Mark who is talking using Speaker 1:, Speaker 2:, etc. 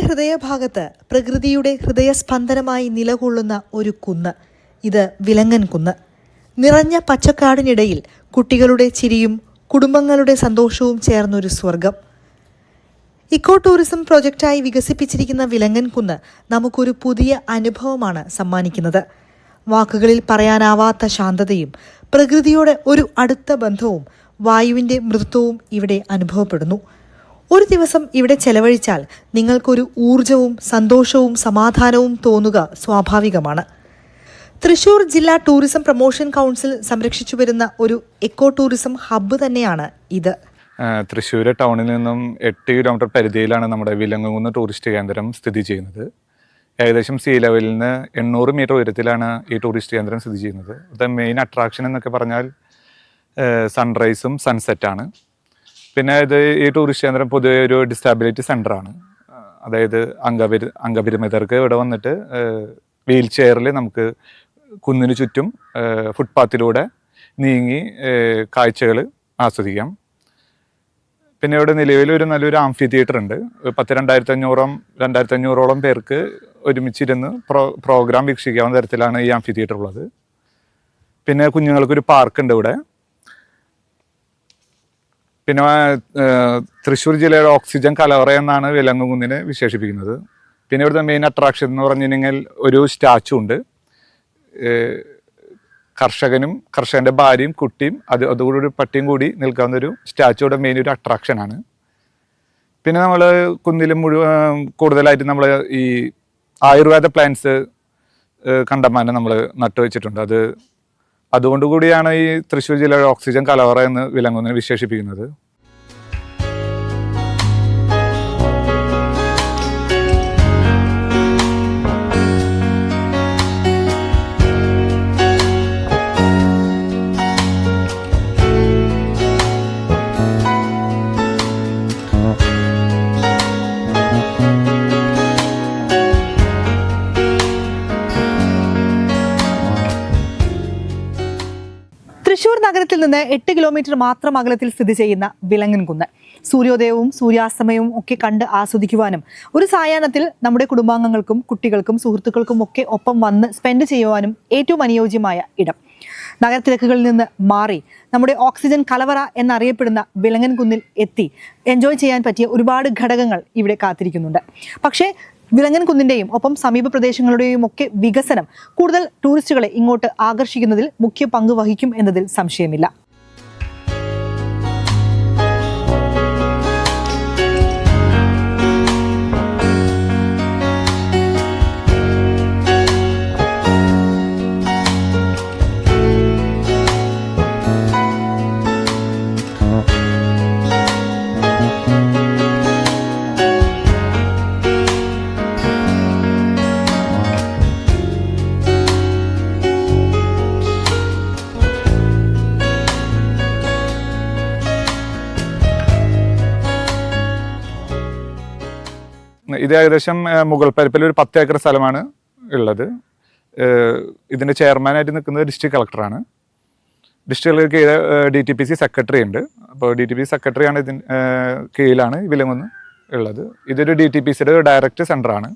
Speaker 1: ഹൃദയഭാഗത്ത് പ്രകൃതിയുടെ ഹൃദയസ്പന്ദനമായി നിലകൊള്ളുന്ന ഒരു കുന്ന്. ഇത് വിലങ്ങൻ കുന്ന്. നിറഞ്ഞ പച്ചക്കാടിനിടയിൽ കുട്ടികളുടെ ചിരിയും കുടുംബങ്ങളുടെ സന്തോഷവും ചേർന്നൊരു സ്വർഗം ഇക്കോ ടൂറിസം പ്രോജക്റ്റായി വികസിപ്പിച്ചിരിക്കുന്ന വിലങ്ങൻ കുന്ന് നമുക്കൊരു പുതിയ അനുഭവമാണ് സമ്മാനിക്കുന്നത്. വാക്കുകളിൽ പറയാനാവാത്ത ശാന്തതയും പ്രകൃതിയോടെ ഒരു അടുത്ത ബന്ധവും വായുവിന്റെ മൃദുത്വവും ഇവിടെ അനുഭവപ്പെടുന്നു. ഒരു ദിവസം ഇവിടെ ചെലവഴിച്ചാൽ നിങ്ങൾക്കൊരു ഊർജവും സന്തോഷവും സമാധാനവും തോന്നുക സ്വാഭാവികമാണ്. തൃശൂർ ജില്ലാ ടൂറിസം പ്രൊമോഷൻ കൗൺസിൽ സംരക്ഷിച്ചു വരുന്ന ഒരു എക്കോ ടൂറിസം ഹബ്ബ് തന്നെയാണ് ഇത്.
Speaker 2: തൃശ്ശൂർ ടൗണിൽ നിന്നും എട്ട് കിലോമീറ്റർ പരിധിയിലാണ് നമ്മുടെ വിലങ്ങുകുന്ന് ടൂറിസ്റ്റ് കേന്ദ്രം സ്ഥിതി ചെയ്യുന്നത്. ഏകദേശം സീ ലെവലിൽ നിന്ന് എണ്ണൂറ് മീറ്റർ ഉയരത്തിലാണ് ഈ ടൂറിസ്റ്റ് കേന്ദ്രം സ്ഥിതി ചെയ്യുന്നത്. അത് മെയിൻ അട്രാക്ഷൻ എന്നൊക്കെ പറഞ്ഞാൽ സൺറൈസും സൺസെറ്റാണ് പിന്നെ ഇത് ഈ ടൂറിസ്റ്റ് കേന്ദ്രം പൊതുവെ ഒരു ഡിസാബിലിറ്റി സെന്ററാണ് അതായത് അംഗപരി അംഗപരിമിതർക്ക് ഇവിടെ വന്നിട്ട് വീൽ ചെയറിൽ നമുക്ക് കുന്നിന് ചുറ്റും ഫുട്പാത്തിലൂടെ നീങ്ങി കാഴ്ചകൾ ആസ്വദിക്കാം. പിന്നെ ഇവിടെ നിലവിൽ ഒരു നല്ലൊരു ആംഫി തിയേറ്റർ ഉണ്ട്. പത്ത് രണ്ടായിരത്തി അഞ്ഞൂറോളം രണ്ടായിരത്തി അഞ്ഞൂറോളം പേർക്ക് ഒരുമിച്ചിരുന്ന് പ്രോ പ്രോഗ്രാം വീക്ഷിക്കാവുന്ന തരത്തിലാണ് ഈ ആംഫി തിയേറ്റർ ഉള്ളത്. പിന്നെ കുഞ്ഞുങ്ങൾക്കൊരു പാർക്ക് ഉണ്ട് ഇവിടെ. പിന്നെ തൃശ്ശൂർ ജില്ലയുടെ ഓക്സിജൻ കലവറ എന്നാണ് വിലങ്ങുകുന്നിനെ വിശേഷിപ്പിക്കുന്നത്. പിന്നെ ഇവിടുത്തെ മെയിൻ അട്രാക്ഷൻ എന്ന് പറഞ്ഞിട്ടുണ്ടെങ്കിൽ ഒരു സ്റ്റാച്ചു ഉണ്ട്. കർഷകനും കർഷകന്റെ ഭാര്യയും കുട്ടിയും അത് അതുകൂടി ഒരു പട്ടിയും കൂടി നിൽക്കാവുന്ന ഒരു സ്റ്റാച്ചുയുടെ മെയിൻ ഒരു അട്രാക്ഷനാണ് പിന്നെ നമ്മൾ കുന്നിലും മുഴുവൻ കൂടുതലായിട്ട് നമ്മൾ ഈ ആയുർവേദ പ്ലാന്റ്സ് കണ്ടമാനം നമ്മൾ നട്ടുവെച്ചിട്ടുണ്ട്. അത് അതുകൊണ്ട് കൂടിയാണ് ഈ തൃശ്ശൂർ ജില്ലയുടെ ഓക്സിജൻ കലവറ എന്ന് വിലങ്ങുന്നതിനെ വിശേഷിപ്പിക്കുന്നത്.
Speaker 1: തൃശൂർ നഗരത്തിൽ നിന്ന് എട്ട് കിലോമീറ്റർ മാത്രം അകലത്തിൽ സ്ഥിതി ചെയ്യുന്ന വിലങ്ങൻകുന്ന് സൂര്യോദയവും സൂര്യാസ്തമയവും ഒക്കെ കണ്ട് ആസ്വദിക്കുവാനും ഒരു സായാഹ്നത്തിൽ നമ്മുടെ കുടുംബാംഗങ്ങൾക്കും കുട്ടികൾക്കും സുഹൃത്തുക്കൾക്കും ഒക്കെ ഒപ്പം വന്ന് സ്പെൻഡ് ചെയ്യുവാനും ഏറ്റവും അനുയോജ്യമായ ഇടം. നഗരത്തിരക്കുകളിൽ നിന്ന് മാറി നമ്മുടെ ഓക്സിജൻ കലവറ എന്നറിയപ്പെടുന്ന വിലങ്ങൻകുന്നിൽ എത്തി. എൻജോയ് ചെയ്യാൻ പറ്റിയ ഒരുപാട് ഘടകങ്ങൾ ഇവിടെ കാത്തിരിക്കുന്നുണ്ട്. പക്ഷേ വിലങ്ങൻ കുന്നിന്റെയും ഒപ്പം സമീപ പ്രദേശങ്ങളുടെയും ഒക്കെ വികസനം കൂടുതൽ ടൂറിസ്റ്റുകളെ ഇങ്ങോട്ട് ആകർഷിക്കുന്നതിൽ മുഖ്യ പങ്ക് വഹിക്കും എന്നതിൽ സംശയമില്ല.
Speaker 2: ഇത് ഏകദേശം മുഗൾ പരിപ്പിൽ ഒരു പത്ത് ഏക്കർ സ്ഥലമാണ് ഉള്ളത്. ഇതിന്റെ ചെയർമാനായിട്ട് നിൽക്കുന്നത് ഡിസ്ട്രിക്ട് കളക്ടറാണ്. ഡിസ്ട്രിക്ട് കീഴ് D T P C secretary ഉണ്ട്. അപ്പോൾ ഡി ടി പി സി സെക്രട്ടറിയാണ് ഏഹ്, കീഴിലാണ് വിലങ്ങുന്ന് ഉള്ളത്. ഇതൊരു ഡി ടി പി സിയുടെ ഡയറക്റ്റ് സെന്ററാണ്